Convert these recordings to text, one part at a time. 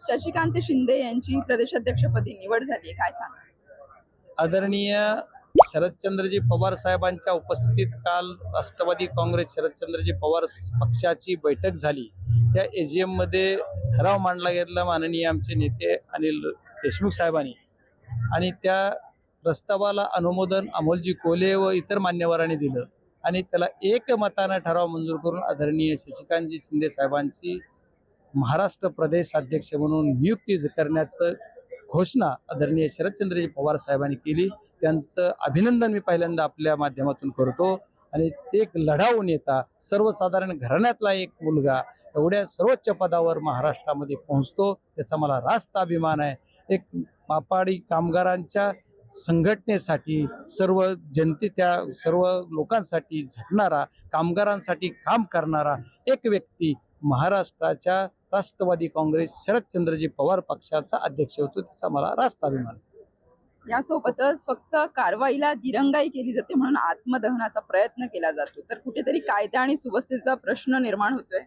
शशिकांत शिंदे यांची प्रदेशाध्यक्षपदी निवड झाली काय सांग आदरणीय शरदचंद्रजी पवार साहेबांच्या उपस्थितीत काल राष्ट्रवादी काँग्रेस शरदचंद्रजी पवार पक्षाची बैठक झाली. त्या एजीएममध्ये ठराव मांडला गेला माननीय आमचे नेते अनिल देशमुख साहेबांनी आणि त्या प्रस्तावाला अनुमोदन अमोलजी कोले व इतर मान्यवरांनी दिलं आणि त्याला एक मतानं ठराव मंजूर करून आदरणीय शशिकांतजी शिंदे साहेबांची महाराष्ट्र प्रदेश अध्यक्ष म्हणून नियुक्ती करण्याचं घोषणा आदरणीय शरदचंद्रजी पवार साहेबांनी केली. त्यांचं अभिनंदन मी पहिल्यांदा आपल्या माध्यमातून करतो. आणि ते एक लढाऊ नेता सर्वसाधारण घराण्यातला एक मुलगा एवढ्या सर्वोच्च पदावर महाराष्ट्रामध्ये पोहोचतो. त्याचा मला रास्त अभिमान आहे. एक मापाडी कामगारांच्या संघटनेसाठी सर्व जनते त्या सर्व लोकांसाठी झटणारा कामगारांसाठी काम करणारा एक व्यक्ती महाराष्ट्राच्या राष्ट्रवादी काँग्रेस शरदचंद्रजी पवार पक्षाचा अध्यक्ष होतो. त्याचा मला रास्त अभिमान. यासोबतच फक्त कारवाईला दिरंगाई केली जाते म्हणून आत्मदहनाचा प्रयत्न केला जातो. तर कुठेतरी कायदा आणि सुव्यवस्थेचा प्रश्न निर्माण होतोय.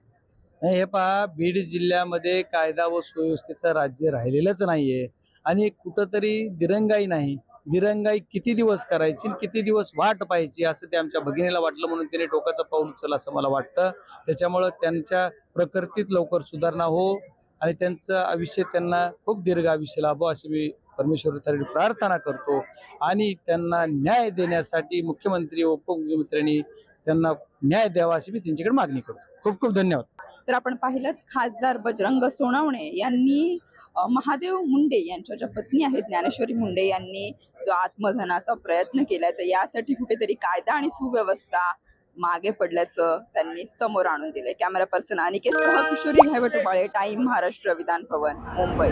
नाही, हे पहा बीड जिल्ह्यामध्ये कायदा व सुव्यवस्थेचं राज्य राहिलेलंच नाहीये. आणि कुठंतरी दिरंगाई नाही. दिरंगाई किती दिवस करायची आणि किती दिवस वाट पाहायची असं ते आमच्या भगिनीला वाटलं म्हणून त्याने टोकाचं पाऊल उचल असं मला वाटतं. त्याच्यामुळं त्यांच्या प्रकृतीत लवकर सुधारणा हो आणि त्यांचं आयुष्य त्यांना खूप दीर्घ आयुष्य लाभो अशी मी परमेश्वर प्रार्थना करतो. आणि त्यांना न्याय देण्यासाठी मुख्यमंत्री व उपमुख्यमंत्र्यांनी त्यांना न्याय द्यावा अशी मी त्यांच्याकडे मागणी करतो. खूप खूप धन्यवाद. तर आपण पाहिलं खासदार बजरंग सोनवणे यांनी महादेव मुंडे यांच्या ज्या पत्नी आहेत ज्ञानेश्वरी मुंडे यांनी जो आत्मधनाचा प्रयत्न केलाय तर यासाठी कुठेतरी कायदा आणि सुव्यवस्था मागे पडल्याचं त्यांनी समोर आणून दिलंय. कॅमेरा पर्सन अनिकेत सह किशोरी घायवटुबाळे टाइम महाराष्ट्र विधान भवन मुंबई.